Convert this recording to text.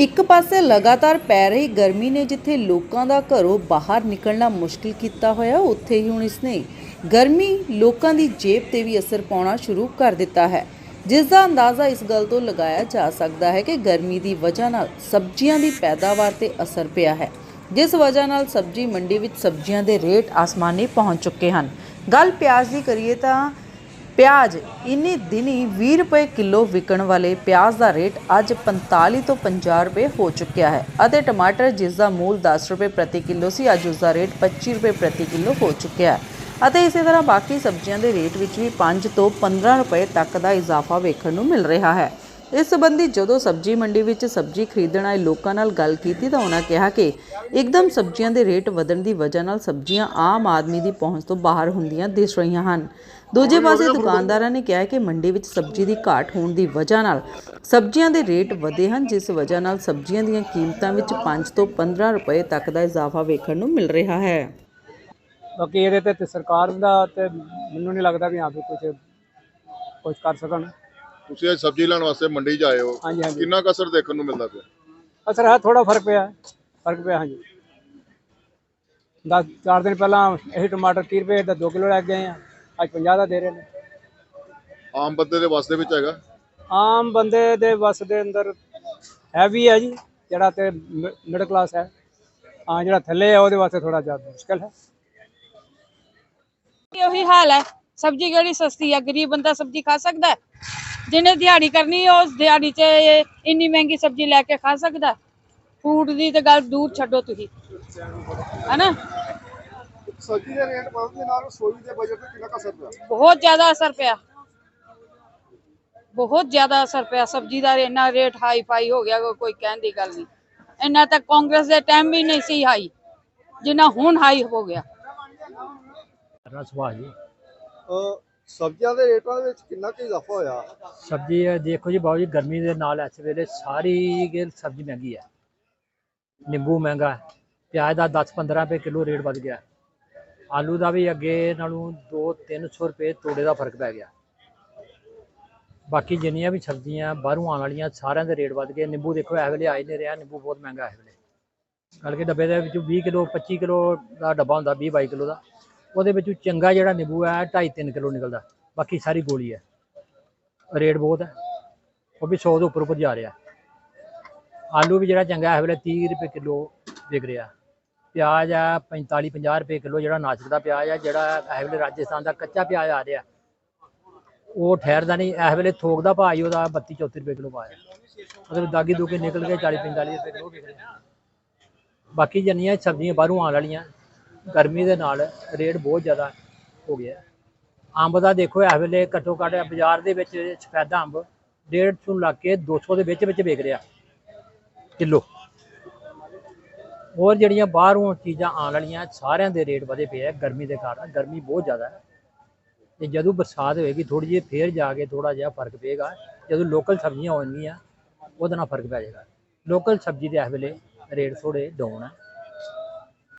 ਇੱਕ ਪਾਸੇ ਲਗਾਤਾਰ ਪੈ ਰਹੀ ਗਰਮੀ ਨੇ ਜਿੱਥੇ ਲੋਕਾਂ ਦਾ ਘਰੋਂ ਬਾਹਰ ਨਿਕਲਣਾ ਮੁਸ਼ਕਿਲ ਕੀਤਾ ਹੋਇਆ, ਉੱਥੇ ਹੀ ਹੁਣ ਇਸਨੇ ਗਰਮੀ ਲੋਕਾਂ ਦੀ ਜੇਬ ਤੇ ਵੀ ਅਸਰ ਪਾਉਣਾ ਸ਼ੁਰੂ ਕਰ ਦਿੱਤਾ ਹੈ। ਜਿਸ ਦਾ ਅੰਦਾਜ਼ਾ ਇਸ ਗੱਲ ਤੋਂ ਲਗਾਇਆ ਜਾ ਸਕਦਾ ਹੈ ਕਿ ਗਰਮੀ ਦੀ ਵਜ੍ਹਾ ਨਾਲ ਸਬਜ਼ੀਆਂ ਦੀ ਪੈਦਾਵਾਰ ਤੇ ਅਸਰ ਪਿਆ ਹੈ। ਜਿਸ ਵਜ੍ਹਾ ਨਾਲ ਸਬਜ਼ੀ ਮੰਡੀ ਵਿੱਚ ਸਬਜ਼ੀਆਂ ਦੇ ਰੇਟ ਆਸਮਾਨੀ ਪਹੁੰਚ ਚੁੱਕੇ ਹਨ। ਗੱਲ ਪਿਆਜ਼ ਦੀ ਕਰੀਏ ਤਾਂ ਪਿਆਜ਼। ਇਨੀ ਦਿਨੀ 20 ਰੁਪਏ ਕਿਲੋ ਵਿਕਣ ਵਾਲੇ ਪਿਆਜ਼ ਦਾ ਰੇਟ ਅੱਜ 45 ਤੋਂ 50 ਰੁਪਏ ਹੋ ਚੁੱਕਿਆ ਹੈ ਅਤੇ ਟਮਾਟਰ ਜਿਸ ਦਾ ਮੂਲ 10 ਰੁਪਏ ਪ੍ਰਤੀ ਕਿਲੋ ਸੀ, ਅੱਜ ਉਸ ਦਾ ਰੇਟ 25 ਰੁਪਏ ਪ੍ਰਤੀ ਕਿਲੋ ਹੋ ਚੁੱਕਿਆ ਹੈ। ਅਤੇ ਇਸੇ ਤਰ੍ਹਾਂ ਬਾਕੀ ਸਬਜ਼ੀਆਂ ਦੇ ਰੇਟ ਵਿੱਚ ਵੀ 5 ਤੋਂ 15 ਰੁਪਏ ਤੱਕ ਦਾ ਇਜ਼ਾਫਾ ਵੇਖਣ ਨੂੰ ਮਿਲ ਰਿਹਾ ਹੈ। ਇਸ ਸੰਬੰਧੀ ਜਦੋਂ ਸਬਜ਼ੀ ਮੰਡੀ ਵਿੱਚ ਸਬਜ਼ੀ ਖਰੀਦਣ ਆਏ ਲੋਕਾਂ ਨਾਲ ਗੱਲ ਕੀਤੀ ਤਾਂ ਉਹਨਾਂ ਕਿਹਾ ਕਿ ਇੱਕਦਮ ਸਬਜ਼ੀਆਂ ਦੇ ਰੇਟ ਵਧਣ ਦੀ ਵਜ੍ਹਾ ਨਾਲ ਸਬਜ਼ੀਆਂ ਆਮ ਆਦਮੀ ਦੀ ਪਹੁੰਚ ਤੋਂ ਬਾਹਰ ਹੁੰਦੀਆਂ ਦਿਸ ਰਹੀਆਂ ਹਨ। ਦੂਜੇ ਪਾਸੇ ਦੁਕਾਨਦਾਰਾਂ ਨੇ ਕਿਹਾ ਕਿ ਮੰਡੀ ਵਿੱਚ ਸਬਜ਼ੀ ਦੀ ਘਾਟ ਹੋਣ ਦੀ ਵਜ੍ਹਾ ਨਾਲ ਸਬਜ਼ੀਆਂ ਦੇ ਰੇਟ ਵਧੇ ਹਨ ਜਿਸ ਵਜ੍ਹਾ ਨਾਲ ਸਬਜ਼ੀਆਂ ਦੀਆਂ ਕੀਮਤਾਂ ਵਿੱਚ 5 ਤੋਂ 15 ਰੁਪਏ ਤੱਕ ਦਾ ਇਜ਼ਾਫਾ ਵੇਖਣ ਨੂੰ ਮਿਲ ਰਿਹਾ ਹੈ। ਬਾਕੀ ਇਹਦੇ ਤੇ- ਸਰਕਾਰ ਦਾ ਤੇ ਮੈਨੂੰ ਨਹੀਂ ਲੱਗਦਾ ਵੀ ਵੀ ਕੁਝ ਕੁਝ ਕਰ ਸਕਣ। ਤੁਸੀਂ ਅੱਜ ਸਬਜ਼ੀ ਲੈਣ ਵਾਸਤੇ ਮੰਡੀ 'ਚ ਆਏ ਹੋ। ਹਾਂਜੀ ਹਾਂਜੀ। ਕਿੰਨਾ ਕੁ ਅਸਰ ਦੇਖਣ ਨੂੰ ਮਿਲਦਾ ਪਿਆ? ਅਸਰ ਹੈ ਥੋੜਾ ਫ਼ਰਕ ਪਿਆ ਹੈ। ਫ਼ਰਕ ਪਿਆ ਹਾਂਜੀ। ਦਸ ਚਾਰ ਦਿਨ ਪਹਿਲਾਂ ਇਹ ਟਮਾਟਰ 30 ਰੁਪਏ ਦਾ 2 ਕਿਲੋ ਲੈ ਕੇ ਗਏ ਆ ਅੱਜ 50 ਦਾ ਦੇ ਰਹੇ ਨੇ। ਆਮ ਬੰਦੇ ਦੇ ਵਾਸਤੇ ਵਿੱਚ ਹੈਗਾ? ਆਮ ਬੰਦੇ ਦੇ ਵਸ ਦੇ ਅੰਦਰ ਹੈ ਵੀ ਹੈ ਜੀ ਜਿਹੜਾ ਤੇ ਮਿਡਲ ਕਲਾਸ ਹੈ। ਹਾਂ ਜਿਹੜਾ ਥੱਲੇ ਹੈ ਉਹਦੇ ਵਾਸਤੇ ਥੋੜਾ ਜ਼ਿਆਦਾ ਮੁਸ਼ਕਲ ਹੈ। ਉਹੀ ਹਾਲ ਹੈ। ਸਬਜ਼ੀ ਕਿਹੜੀ ਸਸਤੀ ਹੈ ਗਰੀਬ ਬੰਦਾ ਸਬਜ਼ੀ ਖਾ ਸਕਦਾ ਹੈ? ਜਿਹਨੇ ਦਿਹਾੜੀ ਕਰਨੀ ਹੈ ਉਸ ਦਿਹਾੜੀ 'ਚ ਇੰਨੀ ਮਹਿੰਗੀ ਸਬਜ਼ੀ ਲੈ ਕੇ ਖਾ ਸਕਦਾ? ਫੂਡ ਦੀ ਤੇ ਗੱਲ ਦੂਰ ਛੱਡੋ ਤੁਸੀਂ। ਹੈਨਾ? ਸਬਜ਼ੀ ਦੇ ਰੇਟ ਵਧਣ ਦੇ ਨਾਲ ਰਸੋਈ ਦੇ ਬਜਟ ਤੇ ਕਿੰਨਾ ਅਸਰ ਪਿਆ? ਬਹੁਤ ਜ਼ਿਆਦਾ ਅਸਰ ਪਿਆ। ਬਹੁਤ ਜ਼ਿਆਦਾ ਅਸਰ ਪਿਆ। ਸਬਜ਼ੀ ਦਾ ਇੰਨਾ ਰੇਟ ਹਾਈ ਫਾਈ ਹੋ ਗਿਆ ਕੋਈ ਕਹਿਣ ਦੀ ਗੱਲ ਨਹੀਂ। ਇੰਨਾ ਤਾਂ ਕਾਂਗਰਸ ਦੇ ਟਾਈਮ ਵੀ ਨਹੀਂ ਸੀ ਹਾਈ ਜਿੰਨਾ ਹੁਣ ਹਾਈ ਹੋ ਗਿਆ। ਸੁਭਾਅ ਜੀ। ਸਬਜ਼ੀਆਂ ਦੇ ਰੇਟਾਂ ਦੇ ਵਿੱਚ ਕਿੰਨਾ ਕੁ ਇਜ਼ਾਫਾ ਹੋਇਆ? ਸਬਜ਼ੀ ਇਹ ਦੇਖੋ ਜੀ ਬਾਬੂ ਜੀ ਗਰਮੀ ਦੇ ਨਾਲ ਇਸ ਵੇਲੇ ਸਾਰੀ ਗੇ ਸਬਜ਼ੀ ਮਹਿੰਗੀ ਹੈ। ਨਿੰਬੂ ਮਹਿੰਗਾ ਹੈ, ਪਿਆਜ਼ ਦਾ 10-15 ਰੁਪਏ ਕਿਲੋ ਰੇਟ ਵੱਧ ਗਿਆ। ਆਲੂ ਦਾ ਵੀ ਅੱਗੇ ਨਾਲੋਂ 2-300 ਰੁਪਏ ਤੋੜੇ ਦਾ ਫ਼ਰਕ ਪੈ ਗਿਆ। ਬਾਕੀ ਜਿੰਨੀਆਂ ਵੀ ਸਬਜ਼ੀਆਂ ਬਾਹਰੋਂ ਆਉਣ ਵਾਲੀਆਂ ਸਾਰਿਆਂ ਦੇ ਰੇਟ ਵੱਧ ਗਏ। ਨਿੰਬੂ ਦੇਖੋ, ਇਸ ਵੇਲੇ ਆ ਹੀ ਨਹੀਂ ਰਿਹਾ, ਨਿੰਬੂ ਬਹੁਤ ਮਹਿੰਗਾ ਇਸ ਵੇਲੇ। ਕਰਕੇ ਡੱਬੇ ਦੇ ਵਿੱਚ 20 ਕਿਲੋ 25 ਕਿਲੋ ਦਾ ਡੱਬਾ ਹੁੰਦਾ 20-22 ਕਿਲੋ ਦਾ। ਉਹਦੇ ਵਿੱਚੋਂ ਚੰਗਾ ਜਿਹੜਾ ਨਿੰਬੂ ਹੈ 2.5-3 ਕਿਲੋ ਨਿਕਲਦਾ। ਬਾਕੀ ਸਾਰੀ ਗੋਲੀ ਹੈ ਰੇਟ ਬਹੁਤ ਹੈ ਉਹ ਵੀ 100 ਤੋਂ ਉੱਪਰ ਉੱਪਰ ਜਾ ਰਿਹਾ। ਆਲੂ ਵੀ ਜਿਹੜਾ ਚੰਗਾ, ਇਸ ਵੇਲੇ 30 ਰੁਪਏ ਕਿਲੋ ਵਿਕ ਰਿਹਾ। ਪਿਆਜ਼ ਹੈ 45 50 ਰੁਪਏ ਕਿਲੋ ਜਿਹੜਾ ਨਾਸਿਕ ਦਾ ਪਿਆਜ਼ ਹੈ ਜਿਹੜਾ ਇਸ ਵੇਲੇ ਰਾਜਸਥਾਨ ਦਾ ਕੱਚਾ ਪਿਆਜ਼ ਆ ਰਿਹਾ। ਉਹ ਠਹਿਰਦਾ ਨਹੀਂ। ਇਸ ਵੇਲੇ ਥੋਕ ਦਾ ਭਾਅ ਹੀ ਉਹਦਾ 32 34 ਰੁਪਏ ਕਿਲੋ ਪਾਇਆ ਮਤਲਬ ਦਾਗੀ ਦੂਗੇ ਨਿਕਲ ਕੇ 40 45 ਰੁਪਏ ਕਿਲੋ ਵਿਕ ਰਿਹਾ। ਬਾਕੀ ਜਿੰਨੀਆਂ ਸਬਜ਼ੀਆਂ ਬਾਹਰੋਂ ਆਉਣ ਵਾਲੀਆਂ ਗਰਮੀ ਦੇ ਨਾਲ ਰੇਟ ਬਹੁਤ ਜ਼ਿਆਦਾ ਹੋ ਗਿਆ। ਅੰਬ ਦਾ ਦੇਖੋ, ਇਸ ਵੇਲੇ ਘੱਟੋ ਘੱਟ ਬਾਜ਼ਾਰ ਦੇ ਵਿੱਚ ਸਫੈਦਾ ਅੰਬ 150 ਤੋਂ ਲੱਗ ਕੇ 200 ਦੇ ਵਿੱਚ ਵਿੱਚ ਵਿਕ ਰਿਹਾ। ਕਿਲੋ। ਹੋਰ ਜਿਹੜੀਆਂ ਬਾਹਰੋਂ ਚੀਜ਼ਾਂ ਆਉਣ ਵਾਲੀਆਂ, ਸਾਰਿਆਂ ਦੇ ਰੇਟ ਵਧੇ ਪਏ ਆ ਗਰਮੀ ਦੇ ਕਾਰਨ। ਗਰਮੀ ਬਹੁਤ ਜ਼ਿਆਦਾ ਹੈ। ਤੇ ਜਦੋਂ ਬਰਸਾਤ ਹੋਏਗੀ ਥੋੜੀ ਜਿਹੀ ਫੇਰ ਜਾ ਕੇ ਥੋੜਾ ਜਿਹਾ ਫ਼ਰਕ ਪਏਗਾ। ਜਦੋਂ ਲੋਕਲ ਸਬਜ਼ੀਆਂ ਹੋਣਗੀਆਂ, ਉਹਦੇ ਨਾਲ ਫ਼ਰਕ ਪੈ ਜਾਏਗਾ। ਲੋਕਲ ਸਬਜ਼ੀ ਦੇ ਇਸ ਵੇਲੇ ਰੇਟ ਥੋੜੇ ਡਾਊਨ ਹੈ